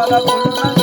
Ada 拉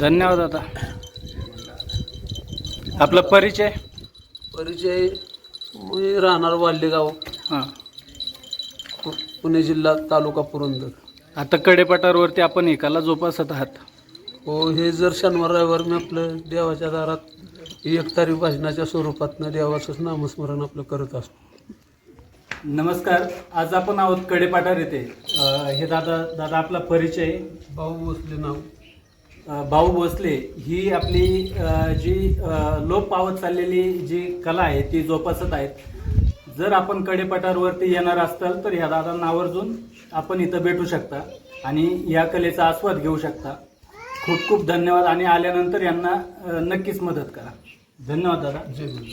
धन्यवाद आता आपला परिचय? परिचय मी राहणार वाल्डेगाव हां. पु- पुणे जिल्हा तालुका पुरंदर. आता कडेपटारवरती आपण एकाला जोपासत आहात. हो हे जर शनिवार रविवार मी आपलं देवाच्या दारात एकतारी भजनाच्या स्वरूपातनं देवाचंच नामस्मरण आपलं करत असतो. नमस्कार आज आपण आहोत कडेपाटार येथे. अ, हे दादा दादा आपला परिचय. भाऊ बसले नाव. भाऊ भोसले ही आपली जी लोप पावत चाललेली जी कला आहे ती जोपासत आहेत. जर आपण कडेपटारवरती येणार असाल तर ह्या दादांना आवर्जून आपण इथं भेटू शकता आणि या कलेचा आस्वाद घेऊ शकता. खूप खूप धन्यवाद आणि आल्यानंतर यांना नक्कीच मदत करा. धन्यवाद दादा. जय गुरु